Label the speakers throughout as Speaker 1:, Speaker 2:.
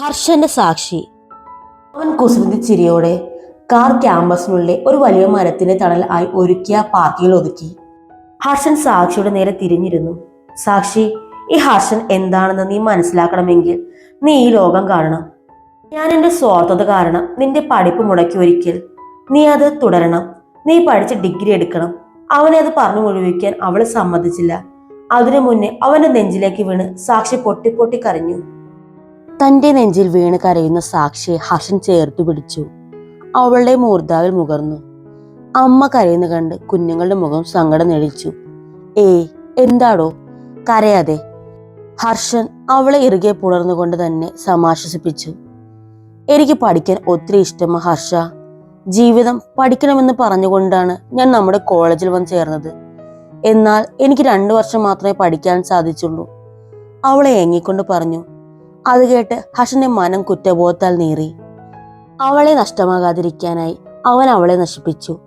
Speaker 1: ഹർഷന്റെ സാക്ഷി. അവൻ കുസൃതി ചിരിയോടെ കാർ ക്യാമ്പസിനുള്ളിലെ ഒരു വലിയ മരത്തിന്റെ തണൽ ആയി ഒരുക്കിയ പാർക്കിൽ ഒതുക്കി. ഹർഷൻ സാക്ഷിയുടെ നേരെ തിരിഞ്ഞിരുന്നു. സാക്ഷി ഈ ഹർഷൻ എന്താണെന്ന് നീ മനസ്സിലാക്കണമെങ്കിൽ നീ ഈ ലോകം കാണണം. ഞാൻ എന്റെ സ്വാർത്ഥത കാരണം നിന്റെ പഠിപ്പ് മുടക്കി ഒരിക്കൽ. നീ അത് തുടരണം. നീ പഠിച്ച് ഡിഗ്രി എടുക്കണം. അവനെ അത് പറഞ്ഞു മുഴുവിക്കാൻ അവൾ സമ്മതിച്ചില്ല. അതിനു മുന്നേ അവന്റെ നെഞ്ചിലേക്ക് വീണ് സാക്ഷി പൊട്ടി പൊട്ടി കരഞ്ഞു. തന്റെ നെഞ്ചിൽ വീണ് കരയുന്ന സാക്ഷിയെ ഹർഷൻ ചേർത്തു പിടിച്ചു. അവളുടെ മൂർധാവിൽ മുകർന്നു അമ്മ കരയുന്ന കണ്ട് കുഞ്ഞുങ്ങളുടെ മുഖം സങ്കടം നെളിച്ചു ഏയ് എന്താടോ? കരയാതെ. ഹർഷൻ അവളെ ഇറുകെ പുണർന്നുകൊണ്ട് തന്നെ സമാശ്വസിപ്പിച്ചു. എനിക്ക് പഠിക്കാൻ ഒത്തിരി ഇഷ്ടമാ ഹർഷ. ജീവിതം പഠിക്കണമെന്ന് പറഞ്ഞുകൊണ്ടാണ് ഞാൻ നമ്മുടെ കോളേജിൽ വന്ന് ചേർന്നത്. എന്നാൽ എനിക്ക് രണ്ടു വർഷം മാത്രമേ പഠിക്കാൻ സാധിച്ചുള്ളൂ. അവളെ ഏങ്ങിക്കൊണ്ട് പറഞ്ഞു അത് കേട്ട് ഹർഷന്റെ മനം കുറ്റബോധത്താൽ നീറി. അവളെ നഷ്ടമാകാതിരിക്കാനായി അവൻ അവളെ നശിപ്പിച്ചു.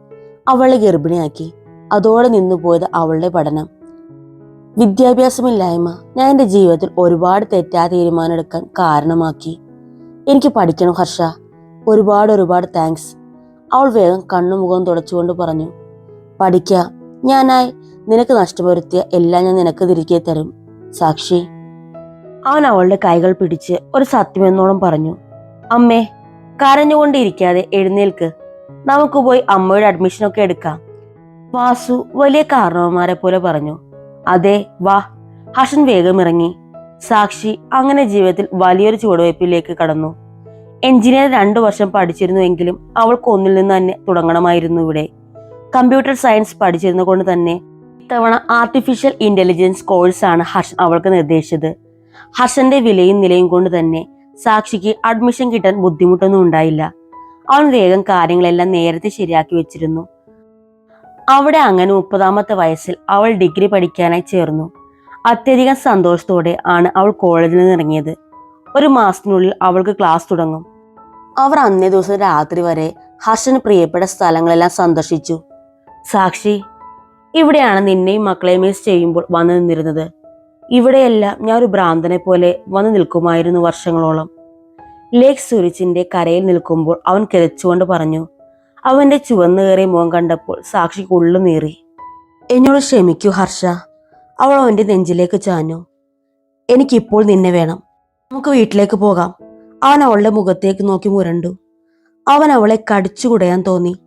Speaker 1: അവളെ ഗർഭിണിയാക്കി. അതോടെ നിന്നുപോയത് അവളുടെ പഠനം. വിദ്യാഭ്യാസമില്ലായ്മ ഞാൻ എന്റെ ജീവിതത്തിൽ ഒരുപാട് തെറ്റാ തീരുമാനം എടുക്കാൻ കാരണമാക്കി. എനിക്ക് പഠിക്കണം ഹർഷ. ഒരുപാട് ഒരുപാട് താങ്ക്സ് അവൾ വേഗം കണ്ണുമുഖം തുടച്ചുകൊണ്ട് പറഞ്ഞു പഠിക്കാം. ഞാനായി നിനക്ക് നഷ്ടപ്പെടുത്തിയ എല്ലാം ഞാൻ നിനക്ക് തിരികെ തരും. സാക്ഷി. അവൻ അവളുടെ കൈകൾ പിടിച്ച് ഒരു സത്യമെന്നോളം പറഞ്ഞു. അമ്മേ കരഞ്ഞുകൊണ്ടിരിക്കാതെ എഴുന്നേൽക്ക്. നമുക്ക് പോയി അമ്മയുടെ അഡ്മിഷനൊക്കെ എടുക്കാം. വാസു വലിയ കാരണവന്മാരെ പോലെ പറഞ്ഞു. അതെ വാ. ഹഷൻ വേഗം ഇറങ്ങി. സാക്ഷി അങ്ങനെ ജീവിതത്തിൽ വലിയൊരു ചുവടുവയ്പിലേക്ക് കടന്നു. എഞ്ചിനീയർ രണ്ടു വർഷം പഠിച്ചിരുന്നുവെങ്കിലും അവൾക്ക് ഒന്നിൽ നിന്ന് തന്നെ തുടങ്ങണമായിരുന്നു ഇവിടെ. കമ്പ്യൂട്ടർ സയൻസ് പഠിച്ചിരുന്ന കൊണ്ട് തന്നെ ഇത്തവണ ആർട്ടിഫിഷ്യൽ ഇന്റലിജൻസ് കോഴ്സാണ് ഹർഷൻ അവൾക്ക് നിർദ്ദേശിച്ചത്. ഹർഷന്റെ വിലയും നിലയും കൊണ്ട് തന്നെ സാക്ഷിക്ക് അഡ്മിഷൻ കിട്ടാൻ ബുദ്ധിമുട്ടൊന്നും ഉണ്ടായില്ല. അവൻ വേഗം കാര്യങ്ങളെല്ലാം നേരത്തെ ശരിയാക്കി വെച്ചിരുന്നു. അവിടെ അങ്ങനെ മുപ്പതാമത്തെ വയസ്സിൽ അവൾ ഡിഗ്രി പഠിക്കാനായി ചേർന്നു. അത്യധികം സന്തോഷത്തോടെ ആണ് അവൾ കോളേജിൽ നിന്ന് ഇറങ്ങിയത്. ഒരു മാസത്തിനുള്ളിൽ അവൾക്ക് ക്ലാസ് തുടങ്ങും. അവർ അന്നേ ദിവസം രാത്രി വരെ ഹർഷന് പ്രിയപ്പെട്ട സ്ഥലങ്ങളെല്ലാം സന്ദർശിച്ചു. സാക്ഷി ഇവിടെയാണ് നിന്നെയും മക്കളെയും മിസ് ചെയ്യുമ്പോൾ വന്നു നിന്നിരുന്നത്. ഇവിടെയെല്ലാം ഞാൻ ഒരു ഭ്രാന്തനെ പോലെ വന്നു നിൽക്കുമായിരുന്നു വർഷങ്ങളോളം. ലേക്ക് സുരിച്ചിന്റെ കരയിൽ നിൽക്കുമ്പോൾ അവൻ കിതച്ചുകൊണ്ട് പറഞ്ഞു അവന്റെ ചുവന്നുകയറിയ മുഖം കണ്ടപ്പോൾ സാക്ഷിക്ക് ഉള്ളു നീറി. എന്നോട് ക്ഷമിക്കൂ ഹർഷ. അവൾ അവന്റെ നെഞ്ചിലേക്ക് ചാഞ്ഞു. എനിക്കിപ്പോൾ നിന്നെ വേണം. നമുക്ക് വീട്ടിലേക്ക് പോകാം. അവൻ അവളുടെ മുഖത്തേക്ക് നോക്കി മുരണ്ടു. അവൻ അവളെ കടിച്ചു കുടയാൻ തോന്നി.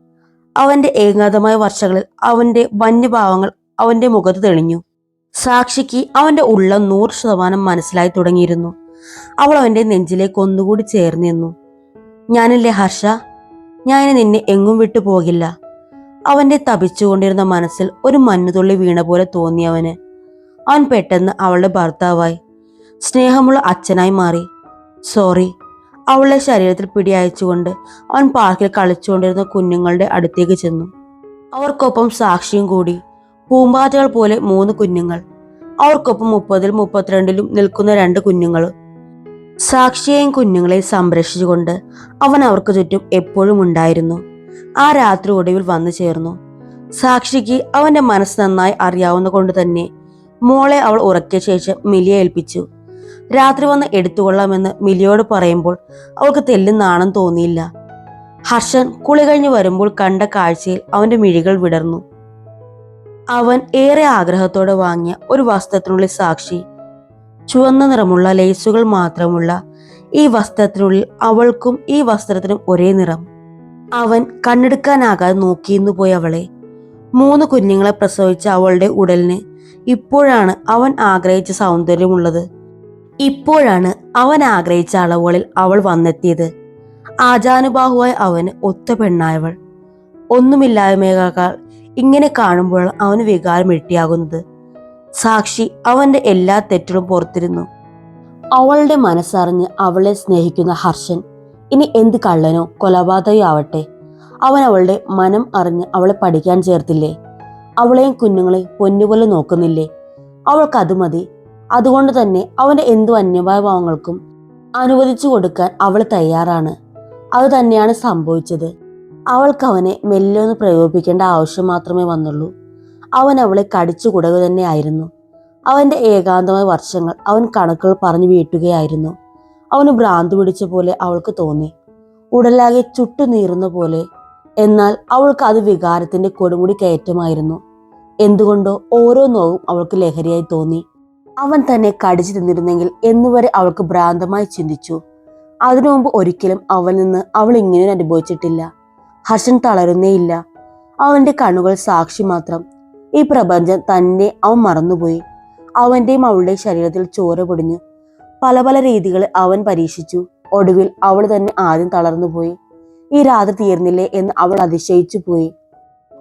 Speaker 1: അവന്റെ ഏകാന്തമായ വർഷങ്ങളിൽ അവന്റെ വന്യഭാവങ്ങൾ അവന്റെ മുഖത്ത് തെളിഞ്ഞു. സാക്ഷിക്ക് അവന്റെ ഉള്ളം നൂറ് ശതമാനം മനസ്സിലായി തുടങ്ങിയിരുന്നു. അവൾ അവന്റെ നെഞ്ചിലേക്ക് ഒന്നുകൂടി ചേർന്ന് നിന്നു. ഞാനില്ലേ ഹർഷ? ഞാൻ നിന്നെ എങ്ങും വിട്ടു പോകില്ല അവന്റെ തപിച്ചുകൊണ്ടിരുന്ന മനസ്സിൽ ഒരു മഞ്ഞുതുള്ളി വീണ പോലെ തോന്നി അവന്. അവൻ പെട്ടെന്ന് അവളുടെ ഭർത്താവായി സ്നേഹമുള്ള അച്ഛനായി മാറി. സോറി. അവളുടെ ശരീരത്തിൽ പിടിയയച്ചുകൊണ്ട് അവൻ പാർക്കിൽ കളിച്ചുകൊണ്ടിരുന്ന കുഞ്ഞുങ്ങളുടെ അടുത്തേക്ക് ചെന്നു. അവർക്കൊപ്പം സാക്ഷിയും കൂടി. പൂമ്പാറ്റകൾ പോലെ മൂന്ന് കുഞ്ഞുങ്ങൾ. അവർക്കൊപ്പം മുപ്പതിലും മുപ്പത്തിരണ്ടിലും നിൽക്കുന്ന രണ്ട് കുഞ്ഞുങ്ങൾ. സാക്ഷിയെയും കുഞ്ഞുങ്ങളെ സംരക്ഷിച്ചുകൊണ്ട് അവൻ അവർക്ക് ചുറ്റും എപ്പോഴും ഉണ്ടായിരുന്നു. ആ രാത്രി ഒടുവിൽ വന്നു ചേർന്നു. സാക്ഷിക്ക് അവന്റെ മനസ്സ് നന്നായി അറിയാവുന്ന കൊണ്ട് തന്നെ മോളെ അവൾ ഉറക്കിയ ശേഷം മിലിയെ ഏൽപ്പിച്ചു. രാത്രി വന്ന് എടുത്തുകൊള്ളാമെന്ന് മിലിയോട് പറയുമ്പോൾ അവൾക്ക് തെല്ലുന്നാണെന്ന് നാണം തോന്നിയില്ല. ഹർഷൻ കുളി കഴിഞ്ഞ് വരുമ്പോൾ കണ്ട കാഴ്ചയിൽ അവന്റെ മിഴികൾ വിടർന്നു. അവൻ ഏറെ ആഗ്രഹത്തോടെ വാങ്ങിയ ഒരു വസ്ത്രത്തിനുള്ളിൽ സാക്ഷി. ചുവന്ന നിറമുള്ള ലേസുകൾ മാത്രമുള്ള ഈ വസ്ത്രത്തിനുള്ളിൽ അവൾക്കും ഈ വസ്ത്രത്തിനും ഒരേ നിറം. അവൻ കണ്ണെടുക്കാനാകാതെ നോക്കിയിരുന്നു പോയി അവളെ. മൂന്ന് കുഞ്ഞുങ്ങളെ പ്രസവിച്ച അവളുടെ ഉടലിന് ഇപ്പോഴാണ് അവൻ ആഗ്രഹിച്ച സൗന്ദര്യമുള്ളത്. ഇപ്പോഴാണ് അവൻ ആഗ്രഹിച്ച അളവുകളിൽ അവൾ വന്നെത്തിയത്. ആചാനുബാഹുവായ അവന് ഒത്ത പെണ്ണായവൾ. ഒന്നുമില്ലായ്മയേക്കാൾ ഇങ്ങനെ കാണുമ്പോൾ അവന് വികാരം ഇരട്ടിയാകുന്നത്. സാക്ഷി അവന്റെ എല്ലാ തെറ്റുകളും പുറത്തിരുന്നു. അവളുടെ മനസ്സറിഞ്ഞ് അവളെ സ്നേഹിക്കുന്ന ഹർഷൻ ഇനി എന്ത് കള്ളനോ കൊലപാതകയോ ആവട്ടെ. അവൻ അവളുടെ മനം അറിഞ്ഞ് അവളെ പഠിക്കാൻ ചേർത്തില്ലേ? അവളെയും കുഞ്ഞുങ്ങളെയും പൊന്നുപോലെ നോക്കുന്നില്ലേ? അവൾക്ക് അത് മതി. അതുകൊണ്ട് തന്നെ അവന്റെ എന്തു അന്യമായ ഭാവങ്ങൾക്കും അനുവദിച്ചു കൊടുക്കാൻ അവൾ തയ്യാറാണ്. അത് തന്നെയാണ് സംഭവിച്ചത്. അവൾക്ക് അവനെ മെല്ലെ ഒന്ന് പ്രയോഗിപ്പിക്കേണ്ട ആവശ്യം മാത്രമേ വന്നുള്ളൂ. അവൻ അവളെ കടിച്ചു തന്നെയായിരുന്നു അവന്റെ ഏകാന്തമായ വർഷങ്ങൾ അവൻ കണക്കുകൾ പറഞ്ഞു വീട്ടുകയായിരുന്നു. അവന് ഭ്രാന്ത് പിടിച്ച പോലെ അവൾക്ക് തോന്നി. ഉടലാകെ ചുട്ടുനീറുന്ന പോലെ. എന്നാൽ അവൾക്ക് അത് വികാരത്തിന്റെ കൊടുമുടി കയറ്റമായിരുന്നു. എന്തുകൊണ്ടോ ഓരോ നോവും അവൾക്ക് ലഹരിയായി തോന്നി. അവൻ തന്നെ കടിച്ചു തിന്നിരുന്നെങ്കിൽ എന്നുവരെ അവൾക്ക് ഭ്രാന്തമായി ചിന്തിച്ചു. അതിനു മുമ്പ് ഒരിക്കലും അവൾ നിന്ന് അവൾ ഇങ്ങനെ അനുഭവിച്ചിട്ടില്ല. ഹർഷൻ തളരുന്നേയില്ല. അവന്റെ കണ്ണുകൾ സാക്ഷി മാത്രം. ഈ പ്രപഞ്ചം തന്നെ അവൻ മറന്നുപോയി. അവന്റെയും അവളുടെ ശരീരത്തിൽ ചോര പൊടിഞ്ഞു പല പല രീതികൾ അവൻ പരീക്ഷിച്ചു. ഒടുവിൽ അവൾ തന്നെ ആദ്യം തളർന്നുപോയി. ഈ രാത്രി തീർന്നില്ലേ എന്ന് അവൾ അതിശയിച്ചു പോയി.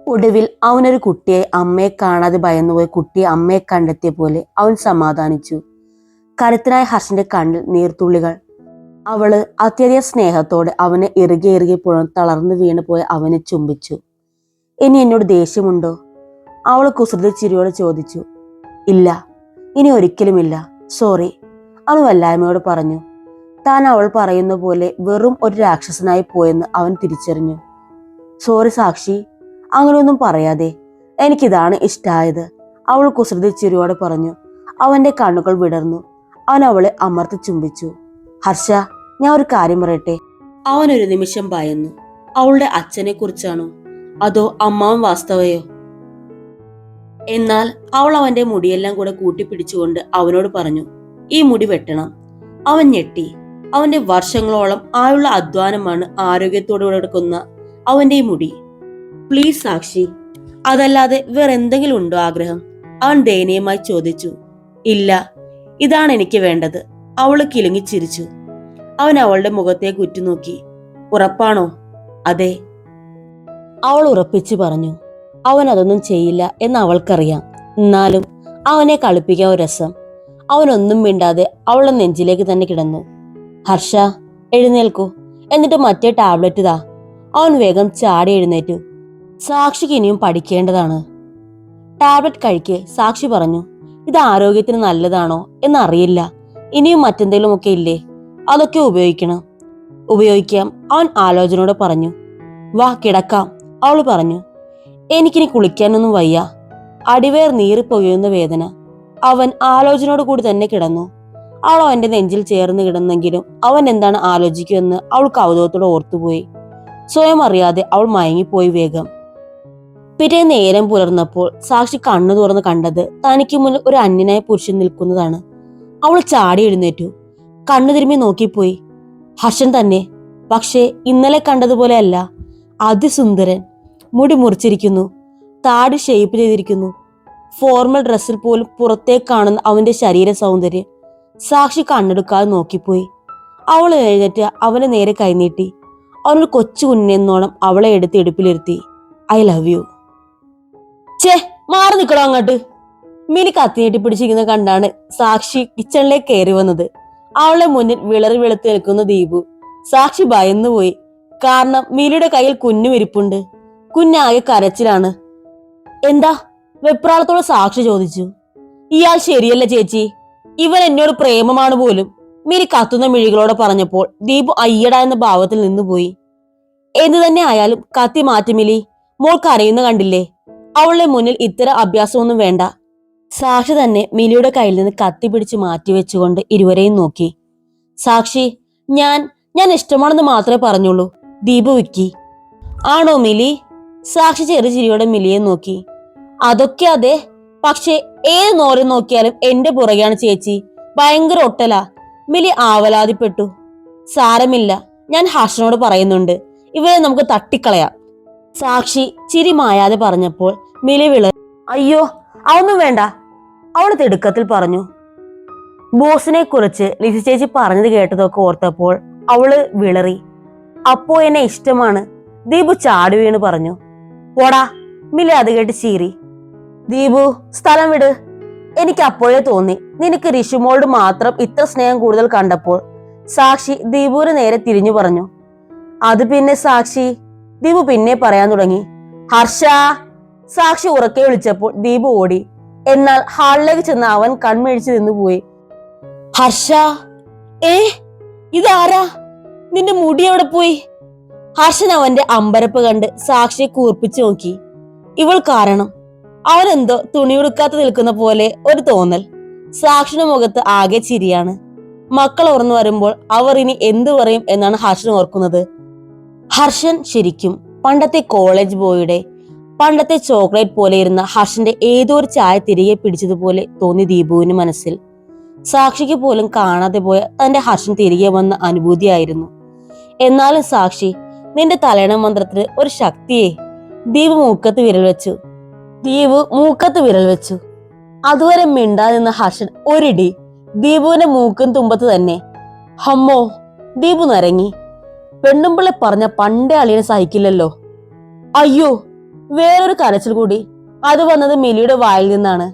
Speaker 1: ഒടുവിൽ അവനൊരു കുട്ടിയെ അമ്മയെ കാണാതെ ഭയന്നുപോയി കുട്ടിയെ അമ്മയെ കണ്ടെത്തിയ പോലെ അവൻ സമാധാനിച്ചു. കരുത്തനായ ഹർഷന്റെ കണ്ണിൽ നീർത്തുള്ളികൾ അവൾ അത്യധികം സ്നേഹത്തോടെ അവനെ ഇറുകി ഇറുകി പുഴ തളർന്നു വീണു പോയി അവനെ ചുംബിച്ചു. ഇനി എന്നോട് ദേഷ്യമുണ്ടോ? അവൾ കുസൃതി ചിരിയോട് ചോദിച്ചു. ഇല്ല ഇനി ഒരിക്കലുമില്ല. സോറി അവൾ വല്ലായ്മയോട് പറഞ്ഞു. താൻ അവൾ പറയുന്ന പോലെ വെറും ഒരു രാക്ഷസനായി പോയെന്ന് അവൻ തിരിച്ചറിഞ്ഞു. സോറി സാക്ഷി അങ്ങനെയൊന്നും പറയാതെ. എനിക്കിതാണ് ഇഷ്ടായത് അവൾ കുസൃതി ചിരിയോടെ പറഞ്ഞു. അവന്റെ കണ്ണുകൾ വിടർന്നു. അവൻ അവളെ അമർത്തി ചുംബിച്ചു. ഹർഷ ഞാൻ ഒരു കാര്യം പറയട്ടെ? അവൻ ഒരു നിമിഷം ഭയന്നു അവളുടെ അച്ഛനെ കുറിച്ചാണോ അതോ അമ്മാവൻ വാസ്തവയോ? എന്നാൽ അവൾ അവന്റെ മുടിയെല്ലാം കൂടെ കൂട്ടിപ്പിടിച്ചുകൊണ്ട് അവനോട് പറഞ്ഞു ഈ മുടി വെട്ടണം. അവൻ ഞെട്ടി. അവന്റെ വർഷങ്ങളോളം ആയുള്ള അധ്വാനമാണ് ആരോഗ്യത്തോടെ കിടക്കുന്ന അവന്റെ ഈ മുടി. പ്ലീസ് സാക്ഷി അതല്ലാതെ വേറെ എന്തെങ്കിലും ഉണ്ടോ ആഗ്രഹം? അവൻ ദയനീയമായി ചോദിച്ചു. ഇല്ല ഇതാണ് എനിക്ക് വേണ്ടത്. അവൾ കിലുങ്ങി ചിരിച്ചു. അവൻ അവളുടെ മുഖത്തേക്ക് ഉറ്റുനോക്കി ഉറപ്പാണോ? അതെ. അവൾ ഉറപ്പിച്ചു പറഞ്ഞു. അവൻ അതൊന്നും ചെയ്യില്ല എന്ന് അവൾക്കറിയാം. എന്നാലും അവനെ കളിപ്പിക്കാൻ ഒരു രസം. അവനൊന്നും മിണ്ടാതെ അവളുടെ നെഞ്ചിലേക്ക് തന്നെ കിടന്നു. ഹർഷ എഴുന്നേൽക്കൂ. എന്നിട്ട് മറ്റേ ടാബ്ലറ്റ് താ അവൻ വേഗം ചാടി എഴുന്നേറ്റു. സാക്ഷിക്ക് ഇനിയും പഠിക്കേണ്ടതാണ്. ടാബ്ലറ്റ് കഴിക്കെ സാക്ഷി പറഞ്ഞു. ഇത് ആരോഗ്യത്തിന് നല്ലതാണോ എന്നറിയില്ല. ഇനിയും മറ്റെന്തെങ്കിലും ഒക്കെ ഇല്ലേ? അതൊക്കെ ഉപയോഗിക്കണം. ഉപയോഗിക്കാം. അവൻ ആലോചനയോടെ പറഞ്ഞു. വാ കിടക്കാം അവൾ പറഞ്ഞു. എനിക്കിനി കുളിക്കാനൊന്നും വയ്യ. അടിവേർ നീറിപ്പൊയ്യുന്ന വേദന. അവൻ ആലോചനയോട് കൂടി തന്നെ കിടന്നു. അവൾ അവന്റെ നെഞ്ചിൽ ചേർന്ന് കിടന്നെങ്കിലും അവൻ എന്താണ് ആലോചിക്കുമെന്ന് അവൾ കൗതുകത്തോടെ ഓർത്തുപോയി. സ്വയം അറിയാതെ അവൾ മയങ്ങിപ്പോയി വേഗം. പിറ്റേ നേരം പുലർന്നപ്പോൾ സാക്ഷി കണ്ണു തുറന്ന് കണ്ടത് തനിക്ക് മുന്നിൽ ഒരു അന്യനായ പുരുഷൻ നിൽക്കുന്നതാണ്. അവൾ ചാടി എഴുന്നേറ്റു. കണ്ണു തിരുമ്മി നോക്കിപ്പോയി. ഹർഷൻ തന്നെ പക്ഷേ ഇന്നലെ കണ്ടതുപോലെയല്ല. അതിസുന്ദരൻ. മുടി മുറിച്ചിരിക്കുന്നു. താടി ഷേപ്പ് ചെയ്തിരിക്കുന്നു. ഫോർമൽ ഡ്രസ്സിൽ പോലും പുറത്തേക്ക് കാണുന്ന അവന്റെ ശരീര സൗന്ദര്യം സാക്ഷി കണ്ണെടുക്കാതെ നോക്കിപ്പോയി. അവൾ എഴുന്നേറ്റ് അവനെ നേരെ കൈനീട്ടി അവനൊരു കൊച്ചു കുഞ്ഞെന്നോണം അവളെ എടുത്ത് എടുപ്പിലിരുത്തി ഐ ലവ് യു ചേ മാറി നിൽക്കണോ അങ്ങോട്ട്. മിനി കത്തിനീട്ടി പിടിച്ചിരിക്കുന്ന കണ്ടാണ് സാക്ഷി കിച്ചണിലേക്ക് കയറി വന്നത്. അവളുടെ മുന്നിൽ വിളറി വെളുത്ത് നിൽക്കുന്ന ദീപു. സാക്ഷി ഭയന്നുപോയി കാരണം മിനിയുടെ കയ്യിൽ കുഞ്ഞു ഇരിപ്പുണ്ട്. കുഞ്ഞാകെ കരച്ചിലാണ്. എന്താ? വെപ്രാളത്തോട് സാക്ഷി ചോദിച്ചു. ഇയാൾ ശരിയല്ല ചേച്ചി. ഇവൻ എന്നോട് പ്രേമമാണ് പോലും. മിനി കത്തുന്ന മിഴികളോട് പറഞ്ഞപ്പോൾ ദീപു അയ്യട എന്ന ഭാവത്തിൽ നിന്നുപോയി എന്തു തന്നെ ആയാലും കത്തി മാറ്റി മിലി. മോൾ കരയുന്ന കണ്ടില്ലേ? അവളുടെ മുന്നിൽ ഇത്തരം അഭ്യാസമൊന്നും വേണ്ട. സാക്ഷി തന്നെ മിലിയുടെ കയ്യിൽ നിന്ന് കത്തി പിടിച്ച് മാറ്റിവെച്ചുകൊണ്ട് ഇരുവരെയും നോക്കി. സാക്ഷി ഞാൻ ഞാൻ ഇഷ്ടമാണെന്ന് മാത്രമേ പറഞ്ഞുള്ളൂ. ദീപു വിക്കി. ആണോ മിലി? സാക്ഷി ചെറു ചിരിയോടെ മിലിയെ നോക്കി. അതൊക്കെ അതെ. പക്ഷെ ഏത് നോരം നോക്കിയാലും എന്റെ പുറകെയാണ് ചേച്ചി. ഭയങ്കര ഒട്ടല. മിലി ആവലാതിപ്പെട്ടു. സാരമില്ല. ഞാൻ ഹർഷനോട് പറയുന്നുണ്ട്. ഇവരെ നമുക്ക് തട്ടിക്കളയാം. സാക്ഷി ചിരി മായാതെ പറഞ്ഞപ്പോൾ മിലി വിള അയ്യോ അതൊന്നും വേണ്ട. അവൾ തിടുക്കത്തിൽ പറഞ്ഞു ബോസിനെ കുറിച്ച് ലിസി ചേച്ചി പറഞ്ഞത് കേട്ടതൊക്കെ ഓർത്തപ്പോൾ അവൾ വിളറി. അപ്പോ എന്നെ ഇഷ്ടമാണ് ദീപു ചാടി വീണ് പറഞ്ഞു. പോടാ മിലി അത് കേട്ട് ചീറി. ദീപു സ്ഥലം വിട്. എനിക്ക് അപ്പോഴേ തോന്നി നിനക്ക് ഋഷിമോളോട് മാത്രം ഇത്ര സ്നേഹം കൂടുതൽ കണ്ടപ്പോൾ സാക്ഷി ദീപുവിന് നേരെ തിരിഞ്ഞു പറഞ്ഞു. അത് പിന്നെ സാക്ഷി ദീപു പിന്നെ പറയാൻ തുടങ്ങി. ഹർഷ സാക്ഷി ഉറക്കെ വിളിച്ചപ്പോൾ ദീപു ഓടി. എന്നാൽ ഹാളിലേക്ക് ചെന്ന് അവൻ കൺമിഴിച്ച് നിന്നുപോയി. ഹർഷ ഏ ഇതാരാ? നിന്റെ മുടി എവിടെ പോയി? ഹർഷൻ അവന്റെ അമ്പരപ്പ് കണ്ട് സാക്ഷിയെ കൂർപ്പിച്ചു നോക്കി. ഇവൾ കാരണം അവനെന്തോ തുണിയുടുക്കാത്ത നിൽക്കുന്ന പോലെ ഒരു തോന്നൽ. സാക്ഷിയുടെ മുഖത്ത് ആകെ ചിരിയാണ്. മക്കൾ ഓർന്നു വരുമ്പോൾ അവർ ഇനി എന്തു പറയും എന്നാണ് ഹർഷൻ ഓർക്കുന്നത്. ഹർഷൻ ശരിക്കും പണ്ടത്തെ കോളേജ് ബോയുടെ പണ്ടത്തെ ചോക്ലേറ്റ് പോലെ ഇരുന്ന ഹർഷന്റെ ഏതോ ഒരു ചായ തിരികെ പിടിച്ചതുപോലെ തോന്നി ദീപുവിന് മനസ്സിൽ. സാക്ഷിക്ക് പോലും കാണാതെ പോയ തന്റെ ഹർഷൻ തിരികെ വന്ന അനുഭൂതിയായിരുന്നു. എന്നാലും സാക്ഷി നിന്റെ തലയണ മന്ത്രത്തിന് ഒരു ശക്തിയെ. ദീപ് മൂക്കത്ത് വിരൽ വെച്ചു. ദീപു മൂക്കത്ത് വിരൽ വെച്ചു. അതുവരെ മിണ്ടാതെ നിന്ന ഹർഷൻ ഒരിടി ദീപുവിന്റെ മൂക്കും തുമ്പത്ത് തന്നെ. ഹമ്മോ ദീപു നരങ്ങി. പെണ്ണുമ്പിള്ളെ പറഞ്ഞ പണ്ടേ അളിയനെ സഹിക്കില്ലല്ലോ. അയ്യോ വേറൊരു കരച്ചിൽ കൂടി. അത് വന്നത് മിലിയുടെ വായിൽ നിന്നാണ്.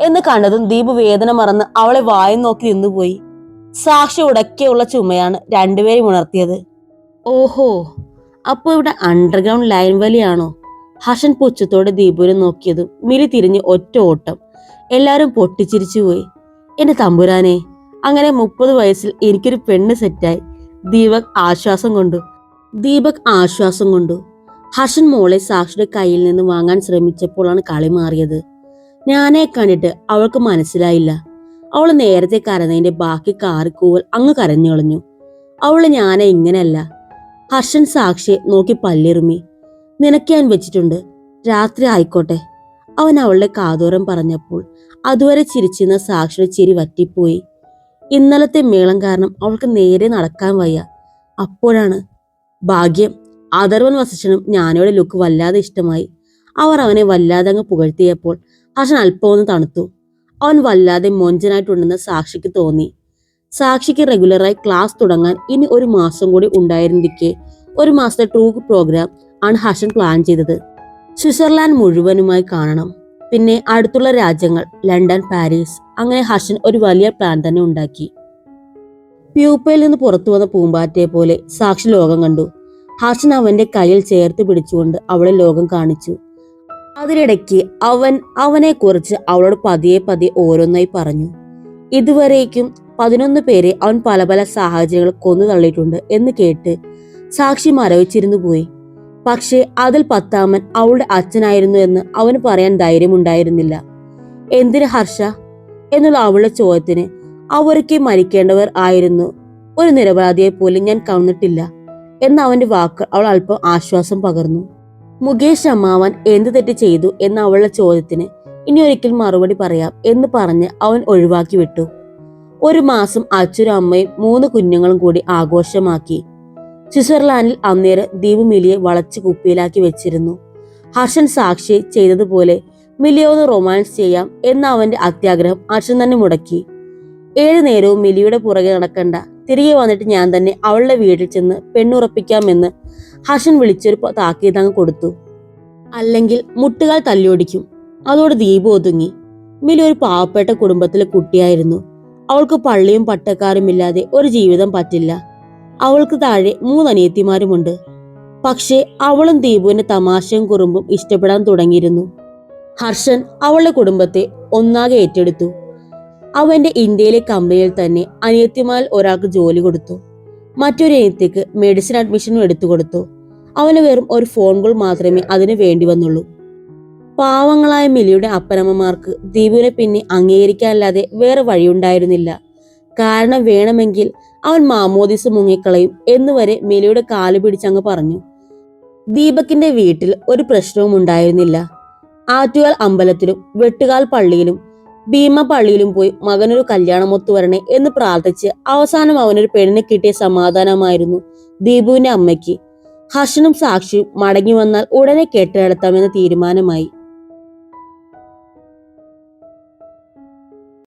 Speaker 1: എന്ന് കണ്ടതും ദീപ് വേദന മറന്ന് അവളെ വായിൽ നോക്കി നിന്നുപോയി. സാക്ഷി ഉടക്കെയുള്ള ചുമയാണ് രണ്ടുപേരും ഉണർത്തിയത്. ഓഹോ അപ്പൊ ഇവിടെ അണ്ടർഗ്രൗണ്ട് ലൈൻ വലിയാണോ? ഹർഷൻ പുച്ഛത്തോടെ ദീപുവിനെ നോക്കിയതും മിലി തിരിഞ്ഞ് ഒറ്റ ഓട്ടം. എല്ലാരും പൊട്ടിച്ചിരിച്ചു പോയി. എന്റെ തമ്പുരാനെ അങ്ങനെ മുപ്പത് വയസ്സിൽ എനിക്കൊരു പെണ്ണ് സെറ്റായി ദീപക് ആശ്വാസം കൊണ്ടു. ദീപക് ആശ്വാസം കൊണ്ടു. ഹർഷൻ മോളെ സാക്ഷിയുടെ കയ്യിൽ നിന്ന് വാങ്ങാൻ ശ്രമിച്ചപ്പോഴാണ് കളി മാറിയത്. ഞാനെ കണ്ടിട്ട് അവൾക്ക് മനസ്സിലായില്ല. അവൾ നേരത്തെ കരഞ്ഞതിന്റെ ബാക്കി കാറിക്കൂവൽ അങ്ങ് കരഞ്ഞു കളഞ്ഞു അവൾ ഞാനെ ഇങ്ങനെയല്ല. ഹർഷൻ സാക്ഷിയെ നോക്കി പല്ലിറുമി. നിനക്ക് ഞാൻ വെച്ചിട്ടുണ്ട്. രാത്രി ആയിക്കോട്ടെ. അവൻ അവളുടെ കാതോരം പറഞ്ഞപ്പോൾ അതുവരെ ചിരിച്ചിരുന്ന സാക്ഷിയുടെ ചിരി വറ്റിപ്പോയി. ഇന്നലത്തെ മേളം കാരണം അവൾക്ക് നേരെ നടക്കാൻ വയ്യ. അപ്പോഴാണ് ഭാഗ്യം അഥർവൻ വസിഷ്ഠനും ജ്ഞാനയുടെ ലുക്ക് വല്ലാതെ ഇഷ്ടമായി. അവർ അവനെ വല്ലാതെ അങ്ങ് പുകഴ്ത്തിയപ്പോൾ ഹർഷൻ അല്പം ഒന്ന് തണുത്തു. അവൻ വല്ലാതെ മൊഞ്ചനായിട്ടുണ്ടെന്ന് സാക്ഷിക്ക് തോന്നി. സാക്ഷിക്ക് റെഗുലറായി ക്ലാസ് തുടങ്ങാൻ ഇനി ഒരു മാസം കൂടി ഉണ്ടായിരുന്നിരിക്കെ. ഒരു മാസത്തെ ടൂർ പ്രോഗ്രാം ആണ് ഹർഷൻ പ്ലാൻ ചെയ്തത്. സ്വിറ്റ്സർലാൻഡ് മുഴുവനുമായി കാണണം. പിന്നെ അടുത്തുള്ള രാജ്യങ്ങൾ ലണ്ടൻ പാരീസ് അങ്ങനെ ഹർഷൻ ഒരു വലിയ പ്ലാൻ തന്നെ ഉണ്ടാക്കി. പ്യൂപ്പയിൽ നിന്ന് പുറത്തു വന്ന പൂമ്പാറ്റയെ പോലെ സാക്ഷി ലോകം കണ്ടു. ഹർഷൻ അവന്റെ കയ്യിൽ ചേർത്ത് പിടിച്ചുകൊണ്ട് അവളെ ലോകം കാണിച്ചു. അതിനിടയ്ക്ക് അവൻ അവനെ കുറിച്ച് അവളോട് പതിയെ പതിയെ ഓരോന്നായി പറഞ്ഞു. ഇതുവരേക്കും പതിനൊന്ന് പേരെ അവൻ പല പല സാഹചര്യങ്ങൾ കൊന്നു തള്ളിയിട്ടുണ്ട് എന്ന് കേട്ട് സാക്ഷി മരവിച്ചിരുന്നു പോയി. പക്ഷേ അതിൽ പത്താമൻ അവളുടെ അച്ഛനായിരുന്നു എന്ന് അവന് പറയാൻ ധൈര്യമുണ്ടായിരുന്നില്ല. എന്തിന് ഹർഷ? എന്നുള്ള അവളുടെ ചോദ്യത്തിന് അവരൊക്കെ മരിക്കേണ്ടവർ ആയിരുന്നു. ഒരു നിരപരാധിയെ പോലും ഞാൻ കവന്നിട്ടില്ല എന്ന അവന്റെ വാക്ക് അവൾ അല്പം ആശ്വാസം പകർന്നു. മുകേഷ് അമ്മാവൻ എന്ത് തെറ്റ് ചെയ്തു? എന്ന അവളുടെ ചോദ്യത്തിന് ഇനി ഒരിക്കൽ മറുപടി പറയാം എന്ന് പറഞ്ഞ് അവൻ ഒഴിവാക്കി വിട്ടു. ഒരു മാസം അച്ഛനും അമ്മയും മൂന്ന് കുഞ്ഞുങ്ങളും കൂടി ആഘോഷമാക്കി. സ്വിറ്റ്സർലാൻഡിൽ അന്നേരം ദ്വീപ് മിലിയെ വളച്ച് കുപ്പിയിലാക്കി വെച്ചിരുന്നു. ഹർഷൻ സാക്ഷി ചെയ്തതുപോലെ മിലിയോന്ന് റൊമാൻസ് ചെയ്യാം എന്ന അവന്റെ അത്യാഗ്രഹം ഹർഷൻ തന്നെ മുടക്കി. ഏഴു നേരവും മിലിയുടെ പുറകെ നടക്കണ്ട. തിരികെ വന്നിട്ട് ഞാൻ തന്നെ അവളുടെ വീട്ടിൽ ചെന്ന് പെണ്ണുറപ്പിക്കാമെന്ന് ഹർഷൻ വിളിച്ചൊരു താക്കീതങ്ങ് കൊടുത്തു. അല്ലെങ്കിൽ മുട്ടുകാൽ തല്ലിയൊടിക്കും. അതോട് ദീപ് ഒതുങ്ങി. മിലി ഒരു പാവപ്പെട്ട കുടുംബത്തിലെ കുട്ടിയായിരുന്നു. അവൾക്ക് പള്ളിയും പട്ടക്കാരും ഇല്ലാതെ ഒരു ജീവിതം പറ്റില്ല. അവൾക്ക് താഴെ മൂന്നനിയത്തിമാരുമുണ്ട്. പക്ഷേ അവളും ദീപുവിന്റെ തമാശയും കുറുമ്പും ഇഷ്ടപ്പെടാൻ തുടങ്ങിയിരുന്നു. ഹർഷൻ അവളുടെ കുടുംബത്തെ ഒന്നാകെ ഏറ്റെടുത്തു. അവന്റെ ഇന്ത്യയിലെ കമ്പനിയിൽ തന്നെ അനിയത്തിമാരിൽ ഒരാൾക്ക് ജോലി കൊടുത്തു. മറ്റൊരു അനിയത്തിക്ക് മെഡിസിൻ അഡ്മിഷനും എടുത്തു കൊടുത്തു. അവന് വെറും ഒരു ഫോൺ കോൾ മാത്രമേ അതിന് വേണ്ടി വന്നുള്ളൂ. പാവങ്ങളായ മിലിയുടെ അപ്പനമ്മമാർക്ക് ദീപുവിനെ പിന്നെ അംഗീകരിക്കാനല്ലാതെ വേറെ വഴിയുണ്ടായിരുന്നില്ല. കാരണം വേണമെങ്കിൽ അവൻ മാമോദിസ് മുങ്ങിക്കളയും എന്നുവരെ മിലിയുടെ കാൽ പിടിച്ചങ്ങ് പറഞ്ഞു. ദീപക്കിന്റെ വീട്ടിൽ ഒരു പ്രശ്നവും ഉണ്ടായിരുന്നില്ല. ആറ്റുകാൽ അമ്പലത്തിലും വെട്ടുകാൽ പള്ളിയിലും ഭീമ പള്ളിയിലും പോയി മകനൊരു കല്യാണമൊത്തു വരണേ എന്ന് പ്രാർത്ഥിച്ച് അവസാനം അവനൊരു പെണ്ണിനെ കിട്ടിയ സമാധാനമായിരുന്നു ദീപുവിന്റെ അമ്മയ്ക്ക്. ഹർഷനും സാക്ഷിയും മടങ്ങി വന്നാൽ ഉടനെ കെട്ടിടത്താമെന്ന തീരുമാനമായി.